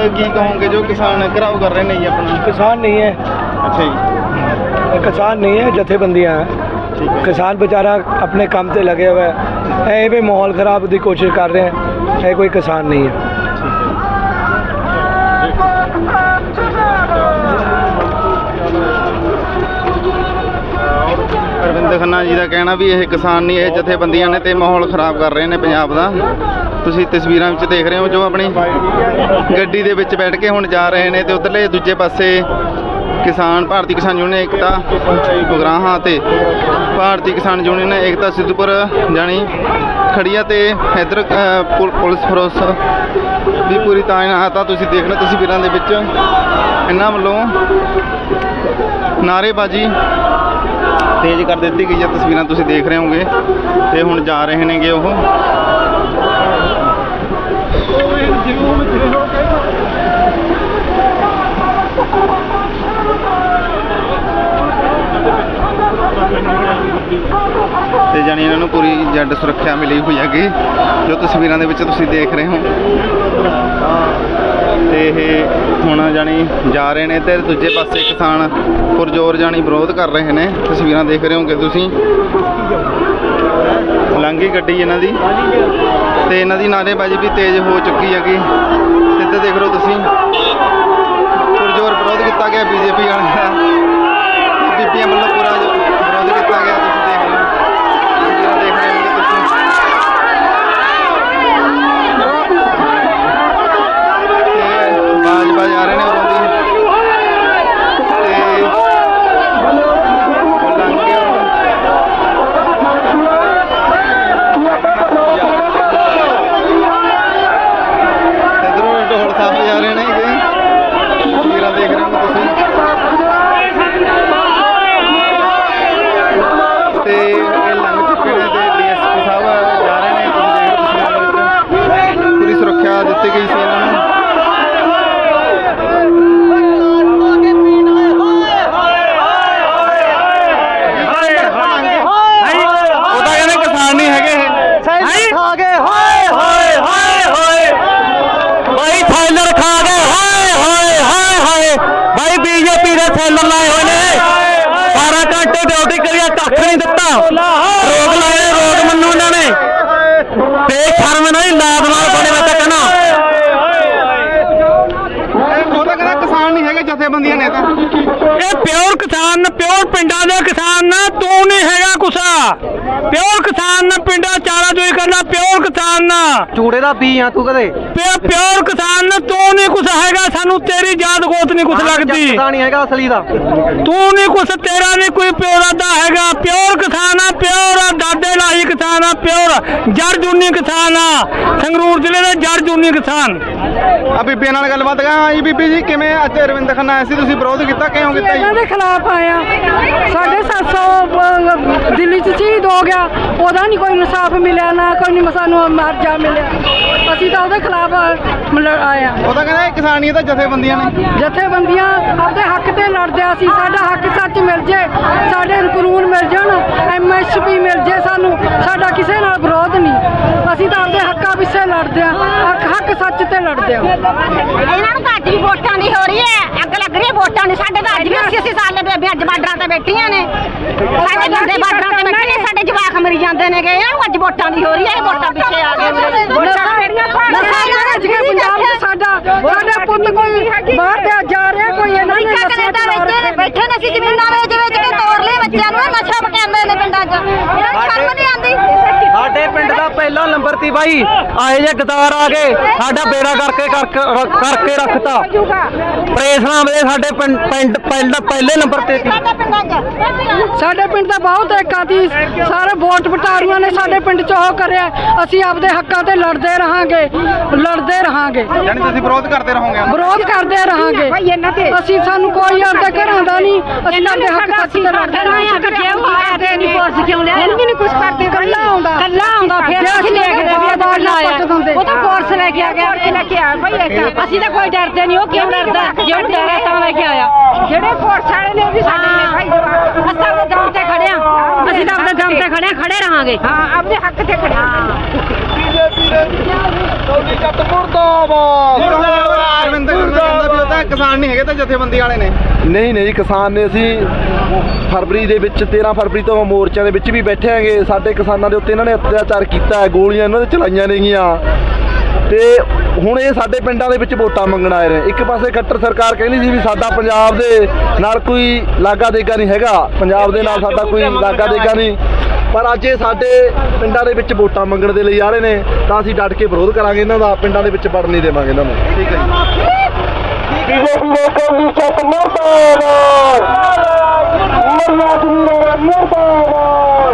ਕੀ ਕਹੋਗੇ ਜੋ ਕਿਸਾਨ ਘਰਾਓ ਕਰ ਰਹੇ ਨੇ ਜੀ ਆਪਣਾ किसान नहीं है ਅੱਛਾ ਜੀ किसान नहीं है जथेबंदियां हैं ਠੀਕ ਹੈ किसान बेचारा अपने काम से लगे हुए हैं ਇਹ ਵੀ ਮਾਹੌਲ ਖਰਾਬ ਦੀ ਕੋਸ਼ਿਸ਼ ਕਰ ਰਹੇ हैं ਇਹ ਕੋਈ ਕਿਸਾਨ ਨਹੀਂ ਹੈ ਅਰਵਿੰਦ ਖੰਨਾ ਜੀ ਦਾ ਕਹਿਣਾ ਵੀ ਇਹ ਕਿਸਾਨ ਨਹੀਂ ਇਹ ਜਥੇਬੰਦੀਆਂ ਨੇ ਤੇ ਮਾਹੌਲ ਖਰਾਬ ਕਰ ਰਹੇ ਨੇ ਪੰਜਾਬ ਦਾ ਤੁਸੀਂ ਤਸਵੀਰਾਂ ਵਿੱਚ ਦੇਖ ਰਹੇ ਹੋ ਜੋ ਆਪਣੀ ਗੱਡੀ ਦੇ ਵਿੱਚ ਬੈਠ ਕੇ ਹੁਣ ਜਾ ਰਹੇ ਨੇ ਤੇ ਉਧਰਲੇ ਦੂਜੇ ਪਾਸੇ ਕਿਸਾਨ, ਭਾਰਤੀ ਕਿਸਾਨ ਯੂਨੀਅਨ ਏਕਤਾ ਉਗਰਾਹਾਂ ਤੇ ਭਾਰਤੀ ਕਿਸਾਨ ਯੂਨੀਅਨ ਏਕਤਾ ਸਿੱਧੂਪੁਰ ਜਾਣੀ ਖੜੀਆ ਤੇ ਇਧਰ ਪੁਲਿਸ ਫਰੋਸ ਵੀ ਪੂਰੀ ਤਾਇਨਾਤ ਆ। ਤੁਸੀਂ ਦੇਖ ਲਓ ਤਸਵੀਰਾਂ ਦੇ ਵਿੱਚ ਇਹਨਾਂ ਵੱਲੋਂ ਨਾਅਰੇਬਾਜ਼ੀ ਤੇਜ਼ ਕਰ ਦਿੱਤੀ ਗਈ ਹੈ ਤਸਵੀਰਾਂ ਤੁਸੀਂ ਦੇਖ ਰਹੇ ਹੋਗੇ ਤੇ ਹੁਣ ਜਾ ਰਹੇ ਨੇਗੇ ਉਹ। ਤੇ ਜਾਣੀ ਇਹਨਾਂ ਨੂੰ ਪੂਰੀ ਜੱਡ ਸੁਰੱਖਿਆ ਮਿਲੀ ਹੋਈ ਹੈਗੀ, ਜੋ ਤਸਵੀਰਾਂ ਦੇ ਵਿੱਚ ਤੁਸੀਂ ਦੇਖ ਰਹੇ ਹੋ। ਤੇ ਇਹ ਹੁਣ ਜਾਣੀ ਜਾ ਰਹੇ ਨੇ ਤੇ ਦੂਜੇ ਪਾਸੇ ਕਿਸਾਨ ਪੁਰਜੋਰ ਜਾਣੀ ਵਿਰੋਧ ਕਰ ਰਹੇ ਨੇ। ਤਸਵੀਰਾਂ ਦੇਖ ਰਹੇ ਹੋਗੇ ਤੁਸੀਂ। ਲੰਘੀ ਗੱਡੀ ਇਹਨਾਂ ਦੀ। ਤੇ ਇਹਨਾਂ ਦੀ ਨਾਅਰੇਬਾਜ਼ੀ ਵੀ ਤੇਜ਼ ਹੋ ਚੁੱਕੀ ਹੈਗੀ। ਸਿੱਧੇ ਦੇਖ ਲਓ ਤੁਸੀਂ। ਪੁਰਜੋਰ ਵਿਰੋਧ ਕੀਤਾ ਗਿਆ ਬੀਜੇਪੀ ਵਾਲਿਆਂ ਦਾ। ਬੀਬੀਆਂ ਵੱਲੋਂ ਪੂਰਾ ਜੋ ਵਿਰੋਧ ਕੀਤਾ ਗਿਆ ਤੁਸੀਂ ਦੇਖ ਲਓ ਤਸਵੀਰਾਂ ਦੇਖ ਰਹੇ ਹੋਗੇ ਤੁਸੀਂ ਤੇ ਬਾਜ ਬਾਜ ਆ ਰਹੇ ਨੇ ਉਰੋਂ ਦੀ ਤੇ ਉਹ ਲੰਘ ਕੇ ਇਧਰੋਂ ਢੋਲ ਸਾਹਿਬ ਜਾ ਰਹੇ ਨੇ ਕਿ ਤਸਵੀਰਾਂ ਦੇਖ ਰਹੇ ਹੋ ਤੁਸੀਂ ਤੇ ਇਹ ਲੰਘ ਚੁੱਕੇ ਨੇ ਤੇ ਡੀਐਸਪੀ ਸਾਹਿਬ ਜਾ ਰਹੇ ਨੇ ਤੁਸੀਂ ਦੇਖ ਰਹੇ ਹੋ ਤਸਵੀਰਾਂ ਦੇ ਵਿੱਚ ਪੂਰੀ ਸੁਰੱਖਿਆ ਦਿੱਤੀ ਗਈ ਸੀ ਇਹਨਾਂ ਨੂੰ ਉਹ ਤਾਂ ਕਹਿੰਦੇ ਕਿਸਾਨ ਨਹੀਂ ਹੈਗੇ ਇਹ ਖਾ ਗਏ ਹਾਏ ਹਾਏ ਹਾਏ ਹਾਏ ਭਾਈ ਥੈਲਰ ਖਾ ਗਏ ਹਾਏ ਹਾਏ ਹਾਏ ਹਾਏ ਭਾਈ ਬੀਜੇਪੀ ਦੇ ਥੈਲਰ ਲਾਏ ਹੋਏ ਨੇ 12 ਘੰਟੇ ਡਿਊਟੀ ਕਰਿਆ ਕੱਖ ਨਹੀਂ ਦਿੱਤਾ ਰੋਗ ਲਾਏ ਰੋਗ ਮੰਨੂ ਇਹਨਾਂ ਨੇ ਬੇਸ਼ਰਮ ਨਹੀਂ ਲਾਦ ਨਾਲ ਬਣੇ ਮੈਂ ਤਾਂ ਕਹਿਣਾ ਇਹ ਉਹ ਤਾਂ ਕਹਿੰਦਾ ਕਿਸਾਨ ਨਹੀਂ ਹੈਗੇ ਜਥੇਬੰਦੀਆਂ ਨੇ ਤਾਂ ਇਹ ਪਿਓਰ ਕਿਸਾਨ ਪਿਓਰ ਪਿੰਡਾਂ ਦੇ ਕਿਸਾਨ ਨਾ ਤੂੰ ਨਹੀਂ ਹੈਗਾ ਕੁਸਾ ਪਿਓਰ ਕਿਸਾਨ ਨਾ ਪਿੰਡਾਂ ਚਾਰਾ ਚੋਈ ਕਰਨਾ ਪਿਓਰ ਕਿਸਾਨ ਨਾ। ਚੂੜੇ ਦਾ ਬੀ ਆ ਤੂੰ ਕਦੇ? ਪਿਓ ਪਿਓਰ ਕਿਸਾਨ ਨਾ ਤੂੰ ਨਹੀਂ ਕੁਛ ਹੈਗਾ ਸਾਨੂੰ ਤੇਰੀ ਯਾਦ ਗੋਤ ਨਹੀਂ ਕੁਛ ਲੱਗਦੀ। ਪਤਾ ਨਹੀਂ ਹੈਗਾ ਅਸਲੀ ਦਾ। ਤੂੰ ਨਹੀਂ ਕੁਛ ਤੇਰਾ ਨਹੀਂ ਕੋਈ ਪਿਓ ਦਾਦਾ ਹੈਗਾ। ਪਿਓਰ ਕਿਸਾਨ ਆ ਪਿਓਰ ਆ ਦਾਦੇ ਲਾਹੀ ਕਿਸਾਨ ਆ ਪਿਓਰ। ਜੜ ਜੂਨੀ ਕਿਸਾਨ ਆ। ਸੰਗਰੂਰ ਜ਼ਿਲ੍ਹੇ ਦੇ ਜੜ ਜੂਨੀ ਕਿਸਾਨ। ਆ ਬੀਬੀਆਂ ਨਾਲ ਗੱਲਬਾਤ ਕਰਾਂ। ਜੀ ਬੀਬੀ ਜੀ ਕਿਵੇਂ ਅੱਜ ਅਰਵਿੰਦ ਖੰਨਾ ਆਏ ਸੀ? ਤੁਸੀਂ ਵਿਰੋਧ ਕੀਤਾ ਕਿਉਂ ਕੀਤਾ ਇਹਨਾਂ ਜੀ ਦੇ ਖਿਲਾਫ ਆਇਆ। 750 ਦਿੱਲੀ ਚ ਸ਼ਹੀਦ ਹੋ ਗਿਆ। ਉਹਦਾ ਨਹੀਂ ਕੋਈ ਇਨਸਾਫ ਮਿਲਿਆ ਨਾ ਕੋਈ ਨਹੀਂ ਸਾਨੂੰ ਮਰਜਾ ਮਿਲਿਆ। ਅਸੀਂ ਤਾਂ ਉਹਦੇ ਖਿਲਾਫ ਮਤਲਬ ਆਇਆ ਉਹ ਤਾਂ ਕਹਿੰਦਾ ਇਹ ਕਿਸਾਨੀਆਂ ਤਾਂ ਜਥੇਬੰਦੀਆਂ ਨੇ। ਜਥੇਬੰਦੀਆਂ ਆਪਦੇ ਹੱਕ ਤੇ ਲੜਦੇ ਆ, ਅਸੀਂ ਸਾਡਾ ਹੱਕ ਸੱਚ ਮਿਲ ਜੇ ਸਾਡੇ ਕਾਨੂੰਨ ਮਿਲ ਜਾਣ ਐਮਐਸਪੀ ਮਿਲ ਜੇ ਸਾਨੂੰ ਸਾਡਾ ਕਿਸੇ ਨਾਲ ਵਿਰੋਧ ਨਹੀਂ ਅਸੀਂ ਤਾਂ ਆਪਦੇ ਹੱਕਾਂ ਪਿੱਛੇ ਲੜਦੇ ਆ, ਹੱਕ ਹੱਕ ਸੱਚ ਤੇ ਲੜਦੇ ਆ। ਇਹਨਾਂ ਨੂੰ ਤਾਂ ਅੱਜ ਵੀ ਵੋਟਾਂ ਦੀ ਹੋ ਰਹੀ ਹੈ। ਅੱਗ ਲੱਗ ਰਹੀ ਹੈ ਵੋਟਾਂ ਦੀ। ਸਾਡੇ ਤਾਂ ਅੱਜ ਵੀ 80 80 ਸਾਲ ਦੇ ਬੇਬੇ ਅੱਜ ਬਾਰਡਰਾਂ ਤੇ ਬੈਠੀਆਂ ਨੇ। ਸਾਡੇ ਬੰਦੇ ਬਾਰਡਰਾਂ ਤੇ ਬੈਠੇ ਨੇ, ਸਾਡੇ ਜਵਾਕ ਮਰੀ ਜਾਂਦੇ ਨੇਗੇ। ਇਹਨਾਂ ਨੂੰ ਅੱਜ ਵੋਟਾਂ ਦੀ ਹੋ ਰਹੀ ਹੈ, ਇਹ ਵੋਟਾਂ ਪਿੱਛੇ ਆ ਗਏ ਉਰੇ। ਨਸ਼ਾ ਨਸ਼ਾ ਰੱਜ ਕੇ ਪੰਜਾਬ 'ਚ ਸਾਡਾ ਸਾਡਾ ਪੁੱਤ ਕੋਈ ਬਾਹਰ ਤੇ ਜਾ ਰਿਹਾ ਕੋਈ ਇਹਨਾਂ ਨੇ ਅਮਰੀਕਾ ਨਸ਼ਾ ਕੈਨੇਡਾ ਚਲਾ ਵਿੱਚ ਰੱਖੇ ਨੇ। ਬੈਠੇ ਨੇ ਅਸੀਂ ਜ਼ਮੀਨਾਂ ਵੇਚ ਵੇਚ ਕੇ ਤੋੜ ਲਏ ਬੱਚਿਆਂ ਨੂੰ ਇਹ ਨਸ਼ਾ ਪਕਾਉਂਦੇ ਨੇ ਪਿੰਡਾਂ 'ਚ ਇਹਨਾਂ ਨੂੰ ਸ਼ਰਮ ਨਹੀਂ ਆਉਂਦੀ ਸਾਡੇ ਪਿੰਡ ਦਾ ਪਹਿਲਾ ਨੰਬਰ ਤੀ ਬਾਈ। ਆਏ ਜੇ ਗਦਾਰ ਆ ਗਏ ਸਾਡਾ ਬੇੜਾ ਕਰਕੇ ਕਰਕੇ ਰੱਖਤਾ। ਪ੍ਰੇਸਣਾ ਵੇ ਸਾਡੇ ਪਿੰਡ ਪਿੰਡ ਪਹਿਲਾ ਪਹਿਲੇ ਨੰਬਰ ਤੇ ਸੀ। ਸਾਡੇ ਪਿੰਡਾਂ ਸਾਡੇ ਦਾ ਬਹੁਤ ਏਕਾ ਦੀ ਸਾਰੇ ਵੋਟ ਵਟਾਰੀਆਂ ਨੇ ਸਾਡੇ ਪਿੰਡ 'ਚ ਉਹ ਕਰਿਆ। ਅਸੀਂ ਆਪਦੇ ਹੱਕਾਂ ਤੇ ਲੜਦੇ ਰਹਾਂਗੇ। ਲੜਦੇ ਰਹਾਂਗੇ। ਯਾਨੀ ਤੁਸੀਂ ਵਿਰੋਧ ਕਰਦੇ ਰਹੋਗੇ ਵਿਰੋਧ ਕਰਦੇ ਰਹਾਂਗੇ। ਅਸੀਂ ਸਾਨੂੰ ਕੋਈ ਆਪਦੇ ਘਰਾਂ ਦਾ ਨਹੀਂ। ਅਸੀਂ ਆਪਦੇ ਹੱਕ ਸੱਚ ਤੇ ਲੜਦੇ ਰਹਾਂਗੇ। ਨਹੀਂ ਪੁਲਿਸ ਕਿਉਂ ਲਿਆ ਇਹਨੂੰ ਵੀ ਨਹੀਂ ਕੁਝ ਕਰਦੇ ਕੱਲਾ ਆਉਂਦਾ ਕੱਲਾ ਆਉਂਦਾ ਫਿਰ ਅਸੀਂ ਦੇਖਦੇ ਵੀ ਦਿੰਦੇ। ਉਹ ਤਾਂ ਲੈ ਕੇ ਆ ਗਿਆ। ਪੁਲਿਸ ਲੈ ਕੇ ਆ ਭਾਈ ਅਸੀਂ ਤਾਂ ਕੋਈ ਡਰਦੇ ਨਹੀਂ ਉਹ ਕਿਉਂ ਡਰਦਾ? ਜੇ ਉਹ ਡਰਿਆ ਤਾਂ ਲੈ ਕੇ ਆਇਆ। ਜਿਹੜੇ ਪੁਲਿਸ ਵਾਲੇ ਨੇ ਉਹ ਵੀ ਸਾਡੇ ਨੇ ਭਾਈ ਜਵਾਬ ਅਸੀਂ ਤਾਂ ਦਮ ਤੇ ਖੜੇ ਆ। ਅਸੀਂ ਤਾਂ ਆਪਣੇ ਦਮ ਤੇ ਖੜੇ ਆ ਖੜੇ ਰਹਾਂਗੇ। ਹਾਂ ਆਪਣੇ ਹੱਕ ਤੇ ਖੜੇ ਅਰਵਿੰਦ ਗੁਰਦਾ ਕਹਿੰਦਾ ਵੀ ਉਹ ਤਾਂ ਕਿਸਾਨ ਨਹੀਂ ਹੈਗੇ ਤਾਂ ਜਥੇਬੰਦੀ ਵਾਲੇ ਨੇ। ਨਹੀਂ ਨਹੀਂ ਕਿਸਾਨ ਨੇ ਅਸੀਂ ਫਰਵਰੀ ਦੇ ਵਿੱਚ 13 ਫਰਵਰੀ ਤੋਂ ਮੋਰਚਿਆਂ ਦੇ ਵਿੱਚ ਵੀ ਬੈਠੇ ਆਂਗੇ ਸਾਡੇ ਕਿਸਾਨਾਂ ਦੇ ਉੱਤੇ ਇਹਨਾਂ ਨੇ ਅਤਿਆਚਾਰ ਕੀਤਾ ਹੈ, ਗੋਲੀਆਂ ਇਹਨਾਂ ਦੇ ਚਲਾਈਆਂ ਨੇਗੀਆਂ। ਤੇ ਹੁਣ ਇਹ ਸਾਡੇ ਪਿੰਡਾਂ ਦੇ ਵਿੱਚ ਵੋਟਾਂ ਮੰਗਣ ਆਏ ਨੇ। ਇੱਕ ਪਾਸੇ ਖੱਟਰ ਸਰਕਾਰ ਕਹਿੰਦੀ ਸੀ ਵੀ ਸਾਡਾ ਪੰਜਾਬ ਦੇ ਨਾਲ ਕੋਈ ਲਾਗਾ ਦੇਗਾ ਨਹੀਂ ਹੈਗਾ। ਪੰਜਾਬ ਦੇ ਨਾਲ ਸਾਡਾ ਕੋਈ ਲਾਗਾ ਦੇਗਾ ਨਹੀਂ। ਪਰ ਅੱਜ ਇਹ ਸਾਡੇ ਪਿੰਡਾਂ ਦੇ ਵਿੱਚ ਵੋਟਾਂ ਮੰਗਣ ਦੇ ਲਈ ਆ ਰਹੇ ਨੇ। ਤਾਂ ਅਸੀਂ ਡਟ ਕੇ ਵਿਰੋਧ ਕਰਾਂਗੇ ਇਹਨਾਂ ਦਾ। ਪਿੰਡਾਂ ਦੇ ਵਿੱਚ ਵੜਨ ਨਹੀਂ ਦੇਵਾਂਗੇ ਇਹਨਾਂ ਨੂੰ। ਠੀਕ ਹੈ ਜੀ। tidak silakan dicatat Murtadon. Murtadon. Murtadon.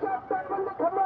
Stop that from the command.